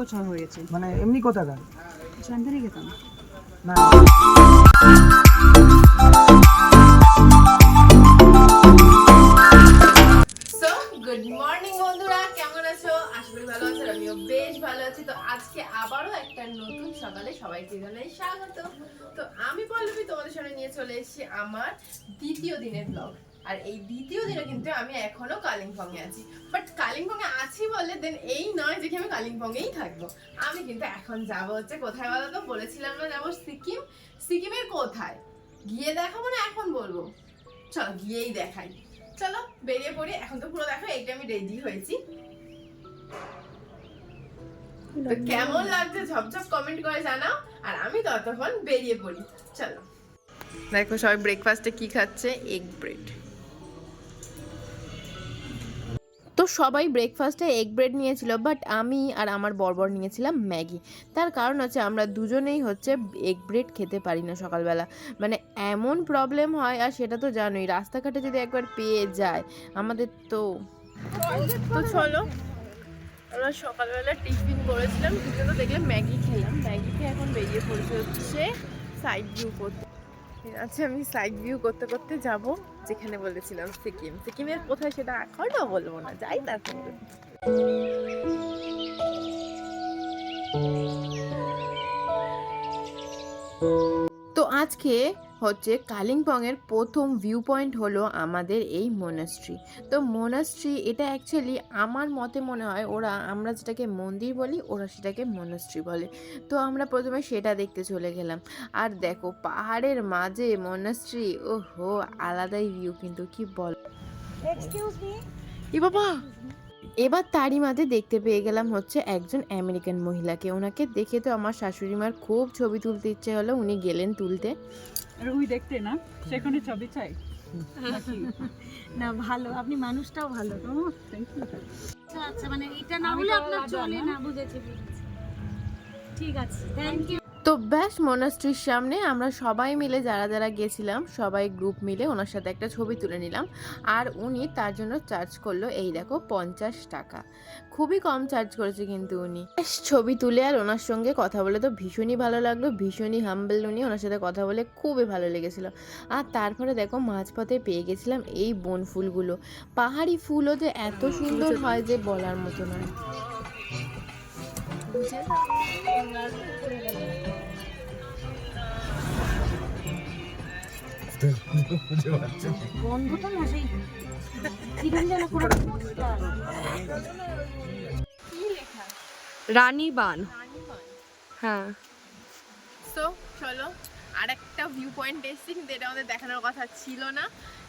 বছর হয়েছে। মানে এমনি কোথাকার শান্তিনি খেতাম না। গুড মর্নিং বন্ধুরা। কেমন আছো? আশা করি ভালো আছো আমিও বেশ ভালো আছি। তো আজকে আবারও একটা নতুন সকালে সবাইকে জানাই স্বাগত। তো আমি পল্লবী তোমাদের সামনে নিয়ে চলে এসেছি আমার দ্বিতীয় দিনের ব্লগ আর এই দ্বিতীয় দিনে কিন্তু আমি এখনও কালিম্পং এ আছি। বাট কালিম্পং এ আছি বলে দেন এই নয় যে কি আমি কালিম্পং এই থাকব। আমি কিন্তু এখন যাব হচ্ছে কোথায় বলো তো? বলেছিলাম না যাব সিকিম। সিকিমের কোথায়? গিয়ে দেখাবো না এখন বলব? চলো গিয়েই দেখাই। চলো বেরিয়ে পড়ি। এখন তো পুরো দেখো এইটা আমি রেডি হয়েছি। তো কেমন লাগছে ঝপঝপ কমেন্ট করে জানাও। আর আমি ততক্ষণ বেরিয়ে পড়ি। চলো। দেখো সবাই ব্রেকফাস্টে কি খাচ্ছে? এগ ব্রেড সবাই ব্রেকফাস্টে এগ ব্রেড নিয়েছিল বাট আমি আর আমার বরবর নিয়েছিলাম ম্যাগি। তার কারণ হচ্ছে আমরা দুজনেই হচ্ছে এগ ব্রেড খেতে পারি না সকালবেলা। মানে এমন প্রবলেম হয়, আর সেটা তো জানোই, রাস্তাঘাটে যদি একবার পেয়ে যায়, আমাদের তো চলো। আমরা সকালবেলা টিফিন করেছিলাম কিন্তু দেখলাম ম্যাগি খেলাম, ম্যাগি এখন বেরিয়ে পড়েছে হচ্ছে সাইড ভিউ করতে। আচ্ছা আমি সাইড ভিউ করতে করতে যাব। যেখানে বলেছিলাম সিকিম। সিকিমের কোথায় সেটা এখনও বলব না, যাই না তো আজকে হচ্ছে কালিম্পংয়ের প্রথম ভিউ পয়েন্ট হলো আমাদের এই মোনাস্ট্রি তো মোনাস্ট্রি এটা অ্যাকচুয়ালি আমার মতে মনে হয় ওরা আমরা যেটাকে মন্দির বলি ওরা সেটাকে মোনাস্ট্রি বলে। তো আমরা প্রথমে সেটা দেখতে চলে গেলাম। আর দেখো পাহাড়ের মাঝে মোনাস্ট্রি ও হো আলাদাই ভিউ কিন্তু কি বল এক্সকিউজ মি এ বাবা! এবার তারই মাঝে দেখতে পেয়ে গেলাম হচ্ছে একজন আমেরিকান মহিলাকে। ওনাকে দেখে তো আমার শাশুড়ি মার খুব ছবি তুলতে ইচ্ছে হলো উনি গেলেন তুলতে। রুই দেখতে না? সেখানে ছবি চাই। না ভালো। আপনি মানুষটাও ভালো. আচ্ছা মানে এটা না হলে আপনার চলে না? বুঝেছি ঠিক আছে থ্যাংক ইউ তো ব্যাস মনাস্ট্রির সামনে আমরা সবাই মিলে যারা যারা গেছিলাম সবাই গ্রুপ মিলে ওনার সাথে একটা ছবি তুলে নিলাম। আর উনি তার জন্য চার্জ করল এই দেখো পঞ্চাশ টাকা। খুবই কম চার্জ করেছে কিন্তু উনি। বেশ ছবি তুলে আর ওনার সঙ্গে কথা বলে তো ভীষণই ভালো লাগল ভীষণই হাম্বেল উনি ওনার সাথে কথা বলে খুবই ভালো লেগেছিল। আর তারপরে দেখো মাঝপথে পেয়ে গেছিলাম এই বন ফুলগুলো। পাহাড়ি ফুলও যে এত সুন্দর হয় যে বলার মতো নয়। গন্ধটা না সেই কিরম যেন পুরো রানীবান। হ্যাঁ। তো চলো। আর একটা ভিউ পয়েন্ট এসেছি কিন্তু এটা আমাদের দেখানোর কথা ছিল না।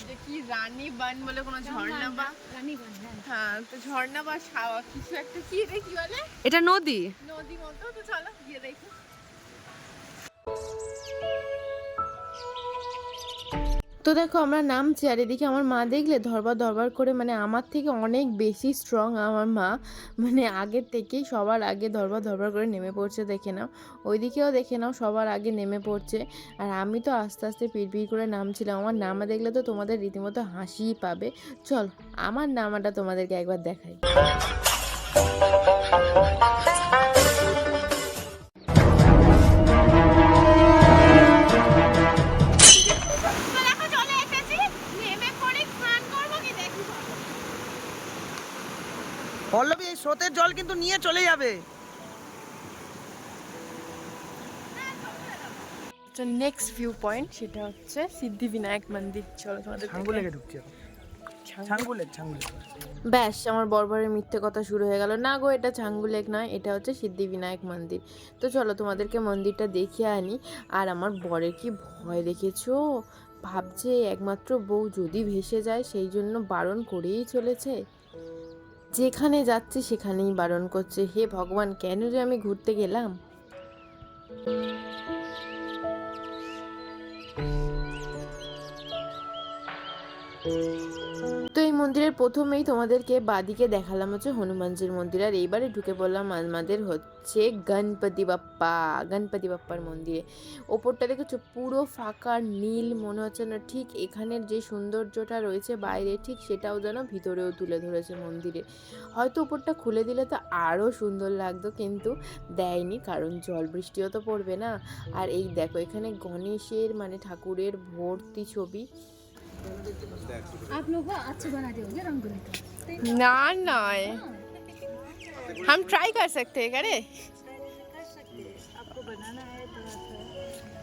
এটা কি রানী বান বলে কোনো ঝর্ণা বা রানীবান, হ্যাঁ। হ্যাঁ তো ঝর্ণা বা ছাওয়া কিছু একটা কি এটা কি বলে? এটা নদী। নদী মতো তো চলো গিয়ে দেখি। তো দেখো আমরা নামছি আর এদিকে আমার মা দেখলে ধরবার ধরবার করে মানে আমার থেকে অনেক বেশি স্ট্রং আমার মা। মানে আগের থেকেই সবার আগে ধরবার ধরবার করে নেমে পড়ছে, দেখে নাও। ওইদিকেও দেখে নাও সবার আগে নেমে পড়ছে। আর আমি তো আস্তে আস্তে পিড় করে নামছিলাম। আমার নামা দেখলে তো তোমাদের রীতিমতো হাসিই পাবে। চল, আমার নামাটা তোমাদেরকে একবার দেখাই। কিন্তু নিয়ে চলে যাবে। নেক্সট ভিউ পয়েন্ট সেটা হচ্ছে সিদ্ধিবিনায়ক মন্দির। চলো তোমাদের ঢুকছে ব্যাস আমার বরবরের মিথ্যে কথা শুরু হয়ে গেল। না গো এটা ছাঙ্গু লেক নয় এটা হচ্ছে সিদ্ধিবিনায়ক মন্দির। তো চলো তোমাদেরকে মন্দিরটা দেখিয়ে আনি। আর আমার বরের কি ভয় দেখেছ? ভাবছে একমাত্র বউ যদি ভেসে যায় সেই জন্য বারণ করেই চলেছে। যেখানে যাচ্ছি সেখানেই বারণ করছে হে ভগবান কেন যে আমি ঘুরতে গেলাম? তো এই মন্দিরের প্রথমেই তোমাদেরকে বাদিকে দেখালাম হচ্ছে হনুমানজির মন্দির। আর এইবারে ঢুকে পড়লাম আমাদের হচ্ছে গণপতি বাপ্পা, গণপতি বাপ্পার মন্দিরে। ওপরটা দেখেছ পুরো ফাঁকা নীল, মনে হচ্ছে না ঠিক এখানের যে সৌন্দর্যটা রয়েছে বাইরে ঠিক সেটাও যেন ভিতরেও তুলে ধরেছে মন্দিরে। হয়তো ওপরটা খুলে দিলে তো আরও সুন্দর লাগতো কিন্তু দেয়নি কারণ জল বৃষ্টিও তো পড়বে না। আর এই দেখো এখানে গণেশের মানে ঠাকুরের ভর্তি ছবি। आप लोग को अच्छा बना दोगे रंगोली का না নয় हम ट्राई कर सकते हैं करे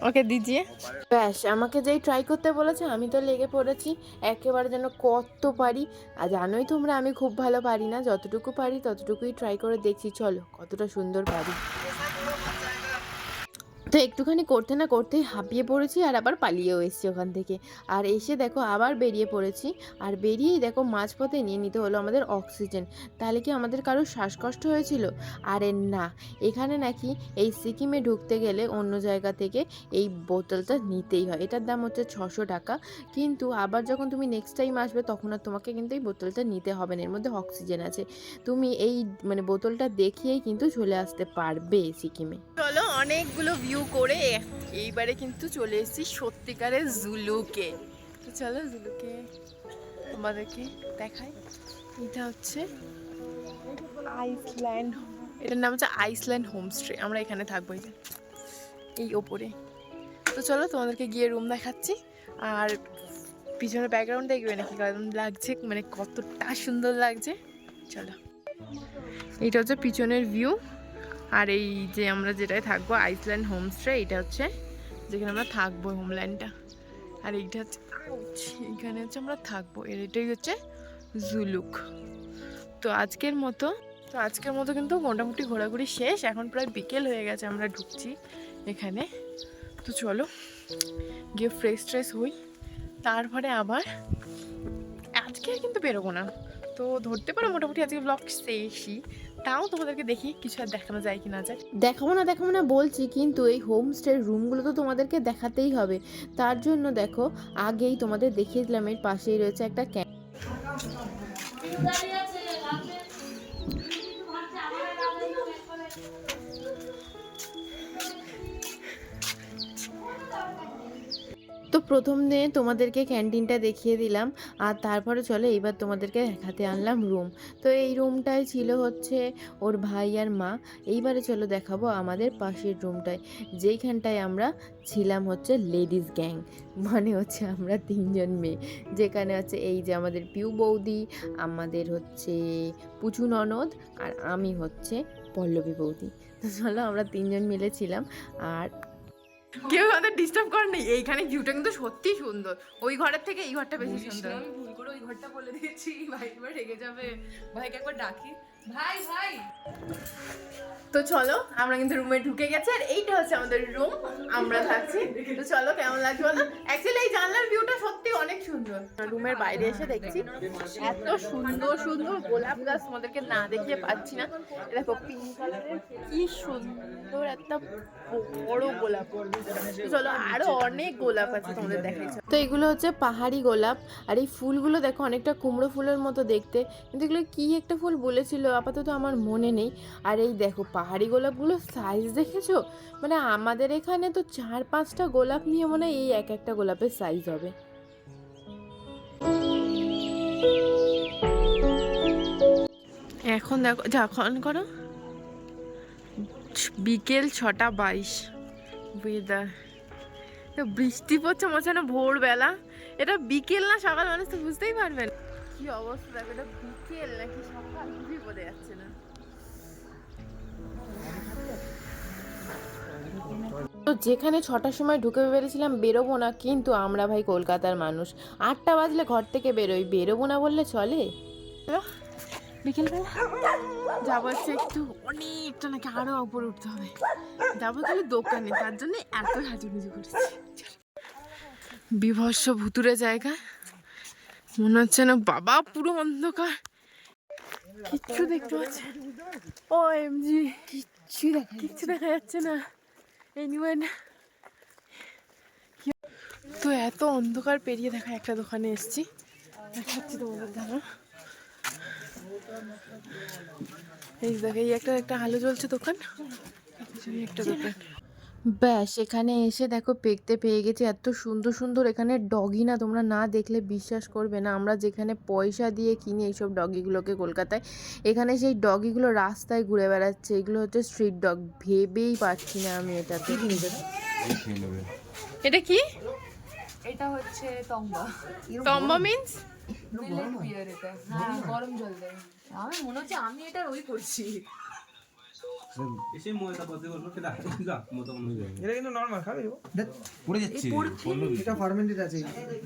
ওকে দিজিয়ে ব্যাস আমাকে যেই ট্রাই করতে বলেছে আমি তো লেগে পড়েছি একেবারে যেন কত পারি আর জানোই তোমরা আমি খুব ভালো পারি না যতটুকু পারি ততটুকুই ট্রাই করে দেখছি চলো কতটা সুন্দর পারি তো একটুখানি করতে না করতেই হাঁপিয়ে পড়েছি আর আবার পালিয়েও এসেছি ওখান থেকে। আর এসে দেখো আবার বেরিয়ে পড়েছি। আর বেরিয়েই দেখো মাঝপথে নিয়ে নিতে হলো আমাদের অক্সিজেন। তাহলে কি আমাদের কারও শ্বাসকষ্ট হয়েছিল? আরে না, এখানে নাকি এই সিকিমে ঢুকতে গেলে অন্য জায়গা থেকে এই বোতলটা নিতেই হয়। এটার দাম হচ্ছে ছশো টাকা। কিন্তু আবার যখন তুমি নেক্সট টাইম আসবে তখন আর তোমাকে কিন্তু এই বোতলটা নিতে হবে না, এর মধ্যে অক্সিজেন আছে। তুমি এই মানে বোতলটা দেখিয়েই কিন্তু চলে আসতে পারবে সিকিমে। চলো অনেকগুলো ভিউ করে এইবারে কিন্তু চলে এসেছি সত্যিকারের জুলুকে। তো চলো জুলুকে তোমাদেরকে দেখাই। এটা হচ্ছে আইসল্যান্ড। এটার নাম হচ্ছে আইসল্যান্ড হোমস্টে। আমরা এখানে থাকব এই এই ওপরে। তো চলো তোমাদেরকে গিয়ে রুম দেখাচ্ছি। আর পিছনে ব্যাকগ্রাউন্ড দেখবে নাকি কারণ লাগছে মানে কতটা সুন্দর লাগছে। চলো। এটা হচ্ছে পিছনের ভিউ আর এই যে আমরা যেটায় থাকব আইসল্যান্ড হোমস্টে এটা হচ্ছে যেখানে আমরা থাকব হোমল্যান্ডটা আর এইটা হচ্ছে এইখানে হচ্ছে আমরা থাকব। এর এটাই হচ্ছে জুলুক তো আজকের মতো, তো আজকের মতো কিন্তু মোটামুটি ঘোরাঘুরি শেষ। এখন প্রায় বিকেল হয়ে গেছে, আমরা ঢুকছি এখানে। তো চলো, গিয়ে ফ্রেশ ট্রেশ হই। তারপরে আবার আজকে কিন্তু বেরোবো না। তো ধরতে পারো মোটামুটি আজকে ব্লগ শেষই। তাও তোমাদেরকে দেখি কিছু আর দেখানো যায় কি না যায়। দেখাবো না দেখাবো না বলছি কিন্তু এই হোমস্টের রুমগুলো তো তোমাদেরকে দেখাতেই হবে। তার জন্য দেখো আগেই তোমাদের দেখিয়ে দিলাম এর পাশেই রয়েছে একটা ক্যাম্প তো প্রথম দিনে তোমাদেরকে ক্যান্টিনটা দেখিয়ে দিলাম, আর তারপরে চলো এইবার তোমাদেরকে দেখাতে আনলাম রুম তো এই রুমটাই ছিল হচ্ছে ওর ভাই আর মা। এইবারে চলো দেখাবো আমাদের পাশের রুমটায় যেইখানটায় আমরা ছিলাম হচ্ছে লেডিস গ্যাং মানে হচ্ছে আমরা তিনজন মেয়ে। যেখানে হচ্ছে এই যে আমাদের পিউ বৌদি, আমাদের হচ্ছে পুচু ননদ, আর আমি হচ্ছে পল্লবী বৌদি। তো চলো আমরা তিনজন মিলে ছিলাম, আর কেউ আমাদের ডিস্টার্ব করে নেই। এইখানে ভিউটা কিন্তু সত্যি সুন্দর। ওই ঘরের থেকে এই ঘরটা বেশি সুন্দর। আমি ভুল করে ওই ঘরটা বলে দিয়েছি ভাই এবার রেগে যাবে। ভাইকে একবার ডাকি। ভাই ভাই। তো চলো, আমরা কিন্তু রুমে ঢুকে গেছি, আর এইটা হচ্ছে আমাদের রুম আমরা থাকছি। তো চলো, কেমন লাগছে বলো? অ্যাকচুয়ালি এই জানলার ভিউটা সত্যি অনেক সুন্দর। রুমের বাইরে এসে দেখছি, এত সুন্দর সুন্দর গোলাপ গাছ তোমাদেরকে না দেখিয়ে পাচ্ছি না। দেখো পিঙ্ক কালারের কি সুন্দর একটা বড় গোলাপ। তো চলো, আরও অনেক গোলাপ আছে তোমাদের দেখাইছে তো এগুলো হচ্ছে পাহাড়ি গোলাপ, আর এই ফুলগুলো দেখো, অনেকটা কুমড়ো ফুলের মতো দেখতে। কিন্তু এগুলো কি একটা ফুল বলেছিল আপাতত আমার মনে নেই। আর এই দেখো, পাহাড়ি গোলাপগুলো সাইজ দেখেছ? মানে আমাদের এখানে তো চার পাঁচটা গোলাপ নিয়ে মনে হয় এই এক একটা গোলাপের সাইজ হবে। এখন দেখো যখন করো। বিকেল ছটা বাইশ। ওয়েদার বৃষ্টি পড়ছে, মনে ভোরবেলা। এটা বিকেল না, সকাল, মানুষ তো বুঝতেই পারবেন কি অবস্থা দেখো, এটা বিকেল নাকি সকাল কিছুই বোঝা যাচ্ছে না? তো যেখানে ছটার সময় ঢুকে বেরিয়েছিলাম বেরোবো না কিন্তু আমরা ভাই কলকাতার মানুষ। আটটা বাজলে ঘর থেকে বেরোই। বেরোবো না বললে চলে? বিকেলবেলা? যাব হচ্ছে একটু অনেকটা নাকি আরও উপরে উঠতে হবে। যাব তাহলে দোকানে তার জন্য এত হাজুগুজু করছি। বিভৎস ভুতুরে জায়গা। মনে হচ্ছে না বাবা পুরো অন্ধকার। কিচ্ছু দেখতে পাচ্ছে ও এমজি কিচ্ছু দেখা কিচ্ছু দেখা যাচ্ছে না এনিওয়ান তো এত অন্ধকার পেরিয়ে দেখা একটা দোকানে এসেছি দেখাচ্ছি তোমাদের দাঁড়া এই দেখো এই একটা একটা আলো জ্বলছে দোকান একটা দোকান ব্যাস এখানে এসে দেখো দেখতে পেয়ে গেছি। এত সুন্দর সুন্দর এখানে ডগি না তোমরা না দেখলে বিশ্বাস করবে না। আমরা যেখানে পয়সা দিয়ে কিনি এইসব ডগিগুলোকে কলকাতায় এখানে সেই ডগিগুলো রাস্তায় ঘুরে বেড়াচ্ছে। এগুলো হচ্ছে স্ট্রিট ডগ ভেবেই পাচ্ছি না আমি এটাতে। এটা কি? এটা হচ্ছে তম্বা টম্বা মিন্স মিলেট বিয়ার এটা। হ্যাঁ গরম জল দেয়। আমি মনে হচ্ছে আমি এটা ওই করছি। এটা কিন্তু নর্মাল খাবে গো। যাচ্ছে। এটা ফার্মেন্টেড আছে।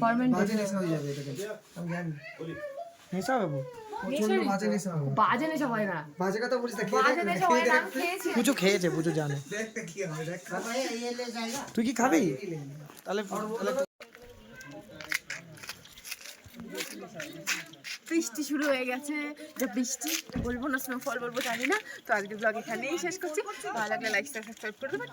ফার্মেন্ট হয়ে যাবে এটাকে আমি জানি। নেশা হবে বাজে নেশা হবে বাজে নেশা হয় না। বাজে কথা বলিস না বাজে নেশা হয় না পুজো খেয়েছে পুজো জানে। দেখতে কি হবে দেখ। তুই কি খাবি? তাহলে তাহলে বৃষ্টি শুরু হয়ে গেছে। যা বৃষ্টি, বলব না সময় ফল বলব, জানি না। তো আজকে ব্লগ এখানেই শেষ করছি। ভালো লাগলে লাইক সাবস্ক্রাইব করে দেবেন।